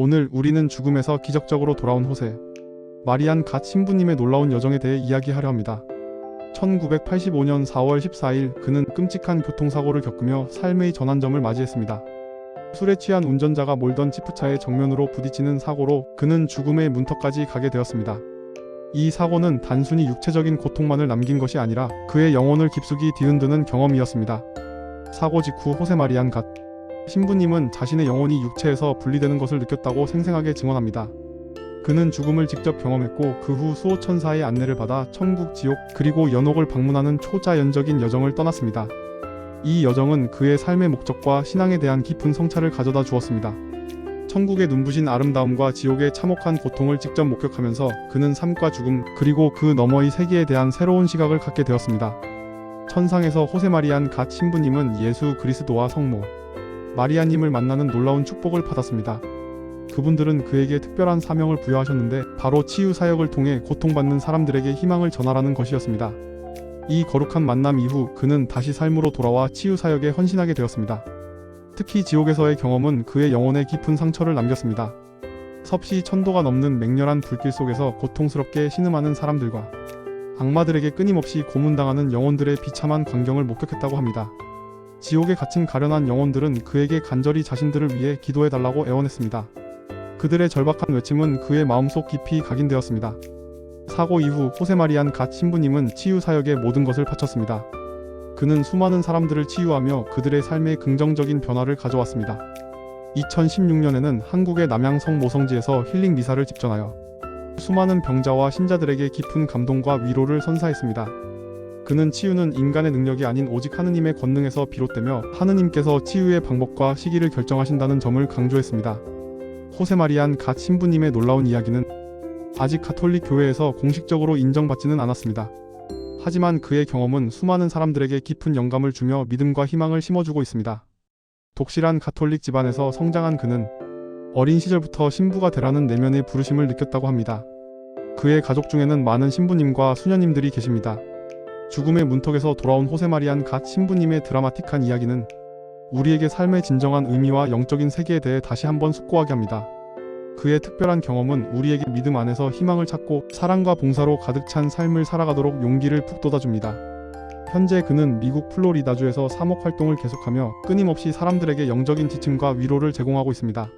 오늘 우리는 죽음에서 기적적으로 돌아온 호세, 마리안 갓 신부님의 놀라운 여정에 대해 이야기하려 합니다. 1985년 4월 14일 그는 끔찍한 교통사고를 겪으며 삶의 전환점을 맞이했습니다. 술에 취한 운전자가 몰던 지프차의 정면으로 부딪히는 사고로 그는 죽음의 문턱까지 가게 되었습니다. 이 사고는 단순히 육체적인 고통만을 남긴 것이 아니라 그의 영혼을 깊숙이 뒤흔드는 경험이었습니다. 사고 직후 호세 마리안 갓 신부님은 자신의 영혼이 육체에서 분리되는 것을 느꼈다고 생생하게 증언합니다. 그는 죽음을 직접 경험했고 그 후 수호 천사의 안내를 받아 천국, 지옥, 그리고 연옥을 방문하는 초자연적인 여정을 떠났습니다. 이 여정은 그의 삶의 목적과 신앙에 대한 깊은 성찰을 가져다 주었습니다. 천국의 눈부신 아름다움과 지옥의 참혹한 고통을 직접 목격하면서 그는 삶과 죽음, 그리고 그 너머의 세계에 대한 새로운 시각을 갖게 되었습니다. 천상에서 호세마리안 갓 신부님은 예수 그리스도와 성모, 마리아님을 만나는 놀라운 축복을 받았습니다. 그분들은 그에게 특별한 사명을 부여하셨는데 바로 치유 사역을 통해 고통받는 사람들에게 희망을 전하라는 것이었습니다. 이 거룩한 만남 이후 그는 다시 삶으로 돌아와 치유 사역에 헌신하게 되었습니다. 특히 지옥에서의 경험은 그의 영혼에 깊은 상처를 남겼습니다. 섭씨 천도가 넘는 맹렬한 불길 속에서 고통스럽게 신음하는 사람들과 악마들에게 끊임없이 고문당하는 영혼들의 비참한 광경을 목격했다고 합니다. 지옥에 갇힌 가련한 영혼들은 그에게 간절히 자신들을 위해 기도해달라고 애원했습니다. 그들의 절박한 외침은 그의 마음속 깊이 각인되었습니다. 사고 이후 호세마리안 갓 신부님은 치유 사역에 모든 것을 바쳤습니다. 그는 수많은 사람들을 치유하며 그들의 삶에 긍정적인 변화를 가져왔습니다. 2016년에는 한국의 남양성 모성지에서 힐링 미사를 집전하여 수많은 병자와 신자들에게 깊은 감동과 위로를 선사했습니다. 그는 치유는 인간의 능력이 아닌 오직 하느님의 권능에서 비롯되며 하느님께서 치유의 방법과 시기를 결정하신다는 점을 강조했습니다. 호세마리안 갓 신부님의 놀라운 이야기는 아직 가톨릭 교회에서 공식적으로 인정받지는 않았습니다. 하지만 그의 경험은 수많은 사람들에게 깊은 영감을 주며 믿음과 희망을 심어주고 있습니다. 독실한 가톨릭 집안에서 성장한 그는 어린 시절부터 신부가 되라는 내면의 부르심을 느꼈다고 합니다. 그의 가족 중에는 많은 신부님과 수녀님들이 계십니다. 죽음의 문턱에서 돌아온 호세마리안 갓 신부님의 드라마틱한 이야기는 우리에게 삶의 진정한 의미와 영적인 세계에 대해 다시 한번 숙고하게 합니다. 그의 특별한 경험은 우리에게 믿음 안에서 희망을 찾고 사랑과 봉사로 가득 찬 삶을 살아가도록 용기를 북돋아줍니다. 현재 그는 미국 플로리다주에서 사목 활동을 계속하며 끊임없이 사람들에게 영적인 지침과 위로를 제공하고 있습니다.